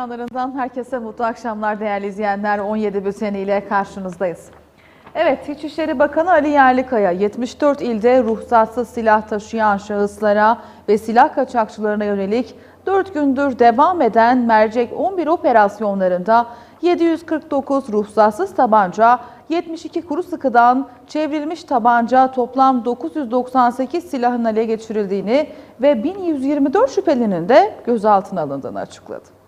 Ekranlarından herkese mutlu akşamlar değerli izleyenler. 17 bülteniyle karşınızdayız. Evet, İçişleri Bakanı Ali Yerlikaya 74 ilde ruhsatsız silah taşıyan şahıslara ve silah kaçakçılarına yönelik 4 gündür devam eden Mercek 11 operasyonlarında 749 ruhsatsız tabanca, 72 kuru sıkıdan çevrilmiş tabanca toplam 998 silahın ele geçirildiğini ve 1124 şüphelinin de gözaltına alındığını açıkladı.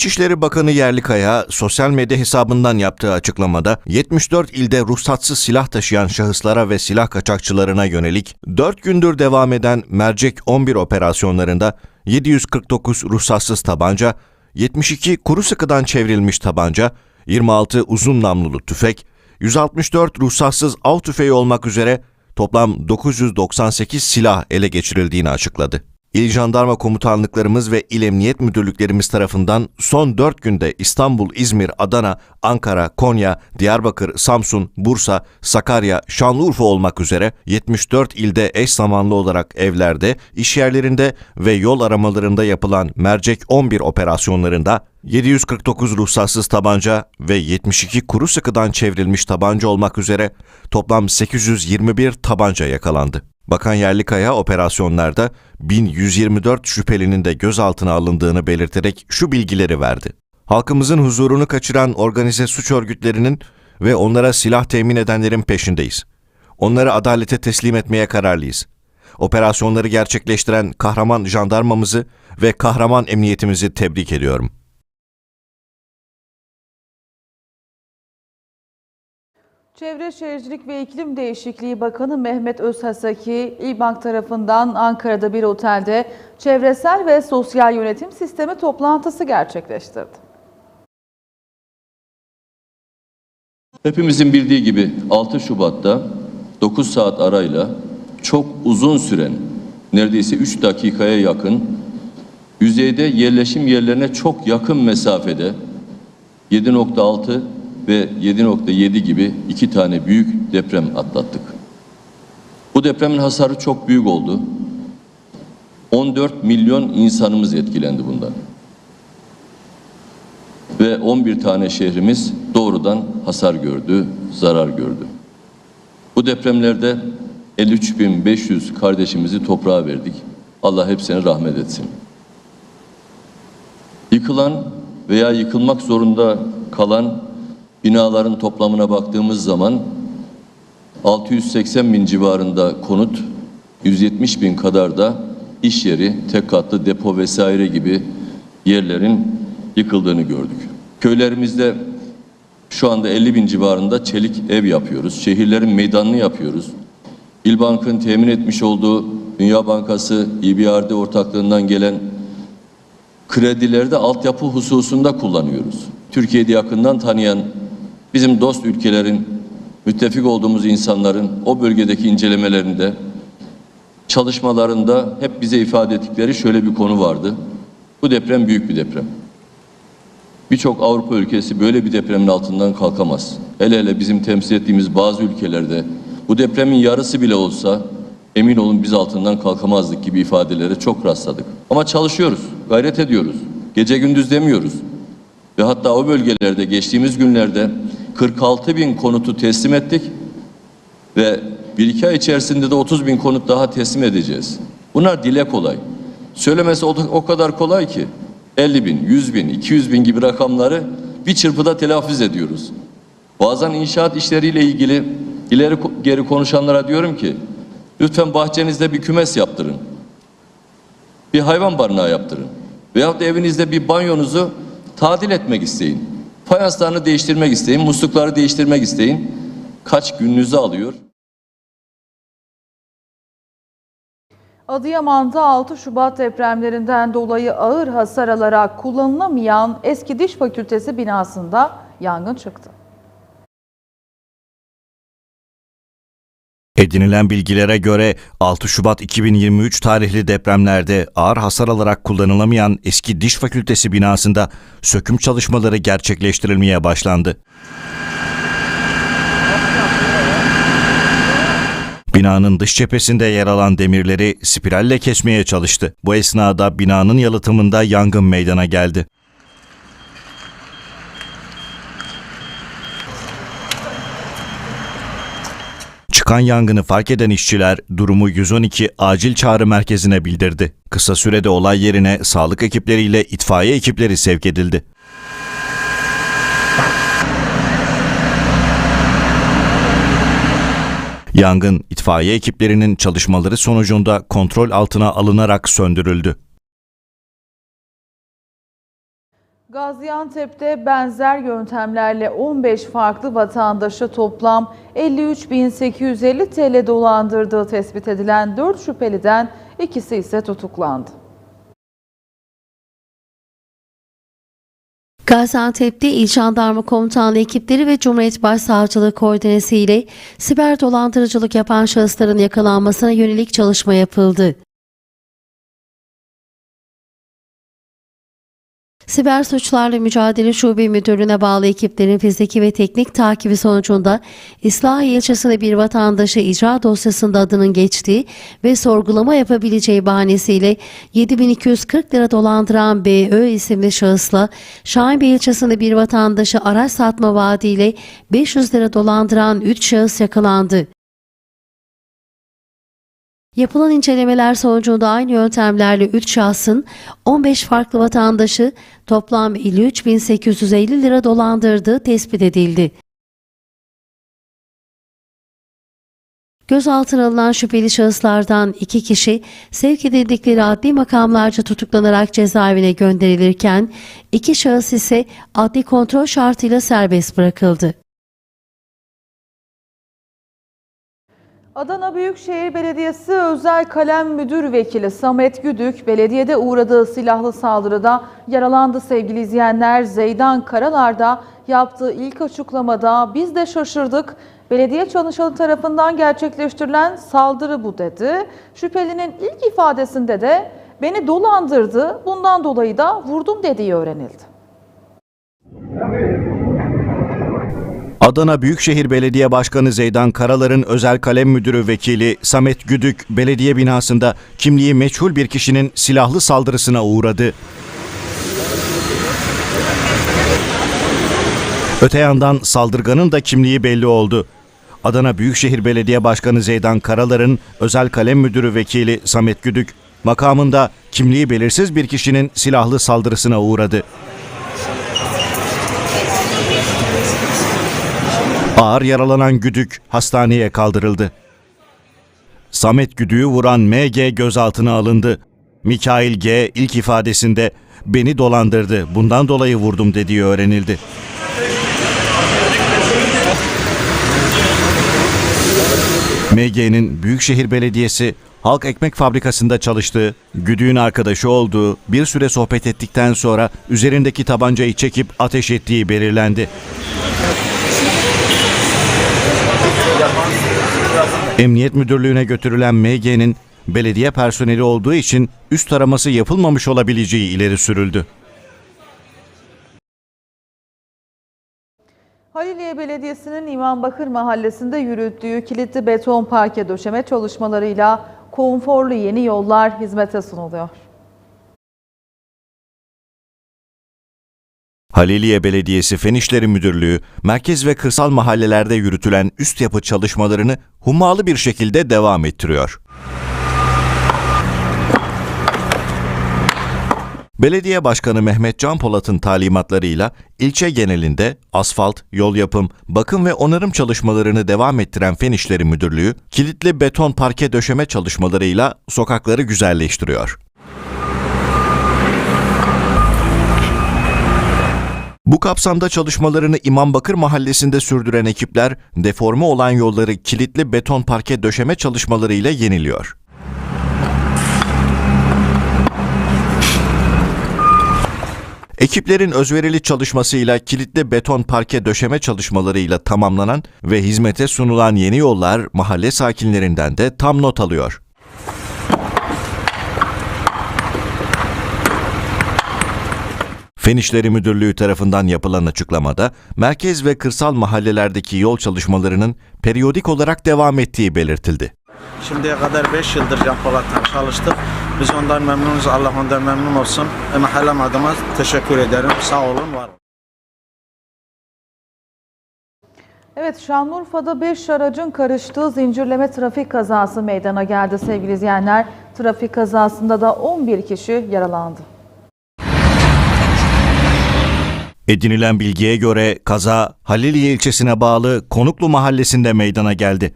İçişleri Bakanı Yerlikaya sosyal medya hesabından yaptığı açıklamada 74 ilde ruhsatsız silah taşıyan şahıslara ve silah kaçakçılarına yönelik 4 gündür devam eden Mercek 11 operasyonlarında 749 ruhsatsız tabanca, 72 kuru sıkıdan çevrilmiş tabanca, 26 uzun namlulu tüfek, 164 ruhsatsız av tüfeği olmak üzere toplam 998 silah ele geçirildiğini açıkladı. İl Jandarma Komutanlıklarımız ve İl Emniyet Müdürlüklerimiz tarafından son 4 günde İstanbul, İzmir, Adana, Ankara, Konya, Diyarbakır, Samsun, Bursa, Sakarya, Şanlıurfa olmak üzere 74 ilde eş zamanlı olarak evlerde, iş yerlerinde ve yol aramalarında yapılan Mercek 11 operasyonlarında 749 ruhsatsız tabanca ve 72 kuru sıkıdan çevrilmiş tabanca olmak üzere toplam 821 tabanca yakalandı. Bakan Yerlikaya operasyonlarda 1124 şüphelinin de gözaltına alındığını belirterek şu bilgileri verdi. Halkımızın huzurunu kaçıran organize suç örgütlerinin ve onlara silah temin edenlerin peşindeyiz. Onları adalete teslim etmeye kararlıyız. Operasyonları gerçekleştiren kahraman jandarmamızı ve kahraman emniyetimizi tebrik ediyorum. Çevre Şehircilik ve İklim Değişikliği Bakanı Mehmet Özhasaki, İBANK tarafından Ankara'da bir otelde çevresel ve sosyal yönetim sistemi toplantısı gerçekleştirdi. Hepimizin bildiği gibi 6 Şubat'ta 9 saat arayla çok uzun süren neredeyse 3 dakikaya yakın yüzeyde yerleşim yerlerine çok yakın mesafede 7.6 ve 7.7 gibi iki tane büyük deprem atlattık. Bu depremin hasarı çok büyük oldu. 14 milyon insanımız etkilendi bundan. Ve 11 tane şehrimiz doğrudan hasar gördü, zarar gördü. Bu depremlerde 53.500 kardeşimizi toprağa verdik. Allah hepsine rahmet etsin. Yıkılan veya yıkılmak zorunda kalan binaların toplamına baktığımız zaman 680 bin civarında konut, 170 bin kadar da iş yeri, tek katlı depo vesaire gibi yerlerin yıkıldığını gördük. Köylerimizde şu anda 50 bin civarında çelik ev yapıyoruz. Şehirlerin meydanını yapıyoruz. İlbank'ın temin etmiş olduğu Dünya Bankası İBRD ortaklığından gelen kredileri de altyapı hususunda kullanıyoruz. Türkiye'de yakından tanıyan bizim dost ülkelerin, müttefik olduğumuz insanların o bölgedeki incelemelerinde, çalışmalarında hep bize ifade ettikleri şöyle bir konu vardı. Bu deprem büyük bir deprem. Birçok Avrupa ülkesi böyle bir depremin altından kalkamaz. Hele hele bizim temsil ettiğimiz bazı ülkelerde bu depremin yarısı bile olsa emin olun biz altından kalkamazdık gibi ifadelere çok rastladık. Ama çalışıyoruz, gayret ediyoruz. Gece gündüz demiyoruz. Ve hatta o bölgelerde geçtiğimiz günlerde 46 bin konutu teslim ettik ve bir iki ay içerisinde de 30 bin konut daha teslim edeceğiz. Bunlar dile kolay. Söylemesi o, kadar kolay ki 50 bin, 100 bin, 200 bin gibi rakamları bir çırpıda telaffuz ediyoruz. Bazen inşaat işleriyle ilgili ileri geri konuşanlara diyorum ki lütfen bahçenizde bir kümes yaptırın. Bir hayvan barınağı yaptırın. Veyahut da evinizde bir banyonuzu tadil etmek isteyin. Fayanslarını değiştirmek isteyin, muslukları değiştirmek isteyin. Kaç gününüzü alıyor? Adıyaman'da 6 Şubat depremlerinden dolayı ağır hasar alarak kullanılamayan eski diş fakültesi binasında yangın çıktı. Edinilen bilgilere göre 6 Şubat 2023 tarihli depremlerde ağır hasar alarak kullanılamayan eski diş fakültesi binasında söküm çalışmaları gerçekleştirilmeye başlandı. Binanın dış cephesinde yer alan demirleri spiralle kesmeye çalıştı. Bu esnada binanın yalıtımında yangın meydana geldi. Çıkan yangını fark eden işçiler durumu 112 acil çağrı merkezine bildirdi. Kısa sürede olay yerine sağlık ekipleriyle itfaiye ekipleri sevk edildi. Yangın itfaiye ekiplerinin çalışmaları sonucunda kontrol altına alınarak söndürüldü. Gaziantep'te benzer yöntemlerle 15 farklı vatandaşı toplam 53.850 TL dolandırdığı tespit edilen 4 şüpheliden ikisi ise tutuklandı. Gaziantep'te İl Jandarma Komutanlığı ekipleri ve Cumhuriyet Başsavcılığı koordinesi ile siber dolandırıcılık yapan şahısların yakalanmasına yönelik çalışma yapıldı. Siber Suçlarla Mücadele Şube Müdürlüğü'ne bağlı ekiplerin fiziki ve teknik takibi sonucunda İslahi ilçesinde bir vatandaşı icra dosyasında adının geçtiği ve sorgulama yapabileceği bahanesiyle 7240 lira dolandıran BÖ isimli şahısla Şahinbey ilçesinde bir vatandaşı araç satma vaadiyle 500 lira dolandıran 3 şahıs yakalandı. Yapılan incelemeler sonucunda aynı yöntemlerle 3 şahsın 15 farklı vatandaşı toplam 53.850 lira dolandırdığı tespit edildi. Gözaltına alınan şüpheli şahıslardan iki kişi sevk edildikleri adli makamlarca tutuklanarak cezaevine gönderilirken iki şahıs ise adli kontrol şartıyla serbest bırakıldı. Adana Büyükşehir Belediyesi Özel Kalem Müdür Vekili Samet Güdük, belediyede uğradığı silahlı saldırıda yaralandı sevgili izleyenler. Zeydan Karalar'da yaptığı ilk açıklamada biz de şaşırdık. Belediye çalışanı tarafından gerçekleştirilen saldırı bu dedi. Şüphelinin ilk ifadesinde de beni dolandırdı, bundan dolayı da vurdum dediği öğrenildi. Adana Büyükşehir Belediye Başkanı Zeydan Karalar'ın özel kalem müdürü vekili Samet Güdük belediye binasında kimliği meçhul bir kişinin silahlı saldırısına uğradı. Öte yandan saldırganın da kimliği belli oldu. Adana Büyükşehir Belediye Başkanı Zeydan Karalar'ın özel kalem müdürü vekili Samet Güdük makamında kimliği belirsiz bir kişinin silahlı saldırısına uğradı. Ağır yaralanan Güdük hastaneye kaldırıldı. Samet Güdük'ü vuran MG gözaltına alındı. Mikail G ilk ifadesinde beni dolandırdı, bundan dolayı vurdum dediği öğrenildi. MG'nin Büyükşehir Belediyesi Halk Ekmek Fabrikası'nda çalıştığı, Güdük'ün arkadaşı olduğu, bir süre sohbet ettikten sonra üzerindeki tabancayı çekip ateş ettiği belirlendi. Emniyet Müdürlüğü'ne götürülen MG'nin belediye personeli olduğu için üst taraması yapılmamış olabileceği ileri sürüldü. Haliliye Belediyesi'nin İmambakır Mahallesi'nde yürüttüğü kilitli beton parke döşeme çalışmalarıyla konforlu yeni yollar hizmete sunuluyor. Haliliye Belediyesi Fen İşleri Müdürlüğü, merkez ve kırsal mahallelerde yürütülen üst yapı çalışmalarını hummalı bir şekilde devam ettiriyor. Belediye Başkanı Mehmet Can Polat'ın talimatlarıyla ilçe genelinde asfalt, yol yapım, bakım ve onarım çalışmalarını devam ettiren Fen İşleri Müdürlüğü, kilitli beton parke döşeme çalışmalarıyla sokakları güzelleştiriyor. Bu kapsamda çalışmalarını İmambakır Mahallesi'nde sürdüren ekipler, deforme olan yolları kilitli beton parke döşeme çalışmalarıyla yeniliyor. Ekiplerin özverili çalışmasıyla kilitli beton parke döşeme çalışmalarıyla tamamlanan ve hizmete sunulan yeni yollar mahalle sakinlerinden de tam not alıyor. Fen İşleri Müdürlüğü tarafından yapılan açıklamada, merkez ve kırsal mahallelerdeki yol çalışmalarının periyodik olarak devam ettiği belirtildi. Şimdiye kadar 5 yıldır Can Polat'la çalıştık. Biz ondan memnunuz. Allah ondan memnun olsun. E, mahallem adıma teşekkür ederim. Sağ olun, var olun. Evet Şanlıurfa'da 5 aracın karıştığı zincirleme trafik kazası meydana geldi sevgili izleyenler. Trafik kazasında da 11 kişi yaralandı. Edinilen bilgiye göre kaza Haliliye ilçesine bağlı Konuklu mahallesinde meydana geldi.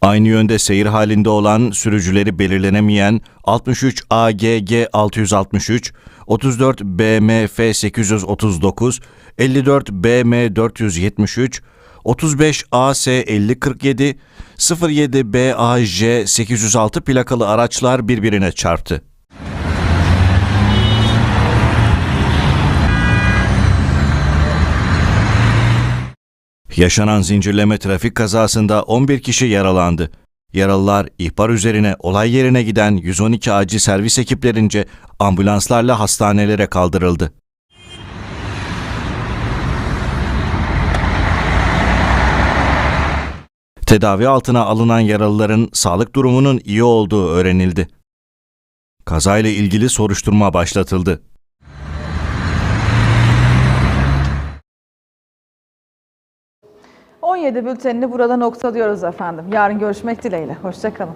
Aynı yönde seyir halinde olan sürücüleri belirlenemeyen 63 AGG 663, 34 BMF 839, 54 BM 473, 35 AS 5047, 07 BAJ 806 plakalı araçlar birbirine çarptı. Yaşanan zincirleme trafik kazasında 11 kişi yaralandı. Yaralılar ihbar üzerine olay yerine giden 112 acil servis ekiplerince ambulanslarla hastanelere kaldırıldı. Tedavi altına alınan yaralıların sağlık durumunun iyi olduğu öğrenildi. Kazayla ilgili soruşturma başlatıldı. ...17 bültenini burada noktalıyoruz efendim. Yarın görüşmek dileğiyle. Hoşçakalın.